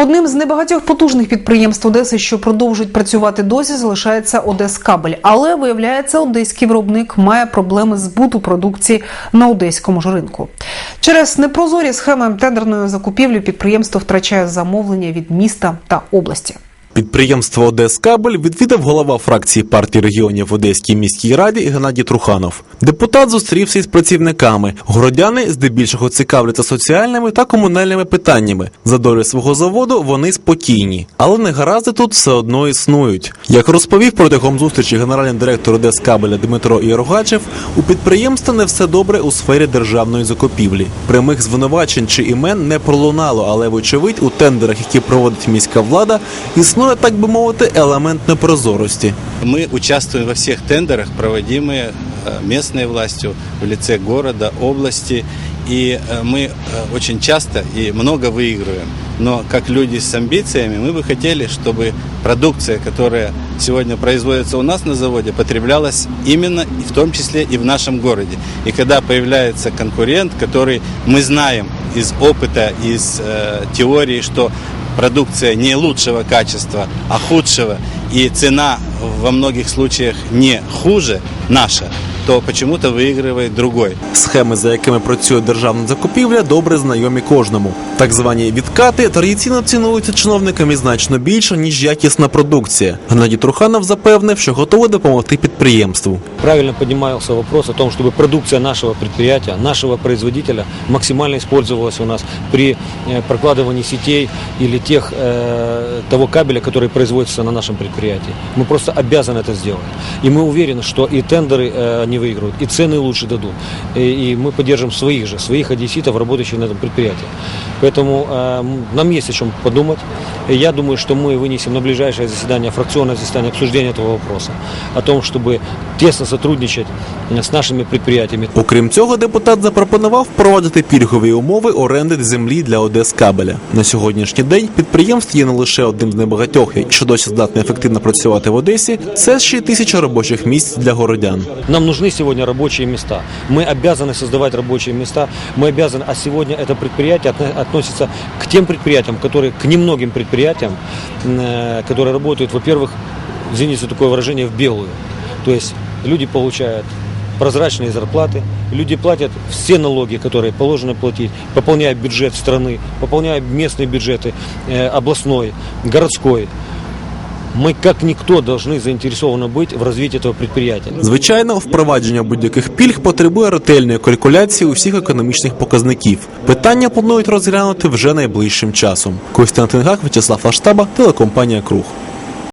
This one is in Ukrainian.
Одним з небагатьох потужних підприємств Одеси, що продовжують працювати досі, залишається Одескабель. Але виявляється, одеський виробник має проблеми збуту продукції на одеському ж ринку. Через непрозорі схеми тендерної закупівлі підприємство втрачає замовлення від міста та області. Підприємство Одескабель відвідав голова фракції партії регіонів в Одеській міській раді Геннадій Труханов. Депутат зустрівся із працівниками. Городяни здебільшого цікавляться соціальними та комунальними питаннями. За долю свого заводу вони спокійні, але негаразди тут все одно існують. Як розповів протягом зустрічі генеральний директор Одескабеля Дмитро Єрогачев, у підприємства не все добре у сфері державної закупівлі. Прямих звинувачень чи імен не пролунало, але вочевидь у тендерах, які проводить міська влада, існує так би мовити елемент непрозорості. Мы участвуем во всех тендерах, проводимые э, местной властью в лице города, области. И э, мы э, очень часто и много выигрываем. Но как люди с амбициями мы бы хотели, чтобы продукция, которая сегодня производится у нас на заводе, потреблялась именно и в том числе и в нашем городе. И когда появляется конкурент, который мы знаем из опыта, из э, теории, что продукция не лучшего качества, а худшего, и цена во многих случаях не хуже наша, то почему-то выигрывает другой. Схеми, за якими працює державна закупівля, добре знайомі кожному. Так звані відкати традиційно цінуються чиновниками значно більше ніж якісна продукція. Геннадій Труханов запевнив, що готовий допомогти підприємству. Правильно поднимался вопрос о том, чтобы продукция нашего предприятия, нашего производителя максимально использовалась у нас при э, прокладывании сетей или тех, э, того кабеля, который производится на нашем предприятии. Мы просто обязаны это сделать. И мы уверены, что и тендеры э, они выиграют, и цены лучше дадут. И, и мы поддержим своих же, своих одесситов, работающих на этом предприятии. Поэтому э, м, нам есть о чем подумать. И я думаю, что мы вынесем на ближайшее заседание, фракционное заседание обсуждения этого вопроса. О том, чтобы тесно сотрудничать э, с нашими предприятиями. Окрім цього, депутат запропонував впровадити пільгові умови оренди землі для Одескабеля. На сьогоднішній день підприємство є не лише одним з небагатьох, що досі здатне ефективно працювати в Одесі. Це ще й тисяча робочих місць для городян. Нам нужны сегодня рабочие места. Мы обязаны создавать рабочие места. Мы обязаны, а сегодня это предприятие отно- относится к тем предприятиям, которые, к немногим предприятиям, э, которые работают, во-первых, извините за такое выражение, в белую. То есть люди получают прозрачные зарплаты, люди платят все налоги, которые положено платить, пополняя бюджет страны, пополняя местные бюджеты, э, областной, городской. Мы как никто должны заинтересованы быть в развитии этого предприятия. Звичайно, впровадження будь-яких пільг потребує ретельної калькуляції усіх економічних показників. Питання планують розглянути вже найближчим часом. Костянтин Гак, Вячеслав Аштаба, телекомпанія Круг.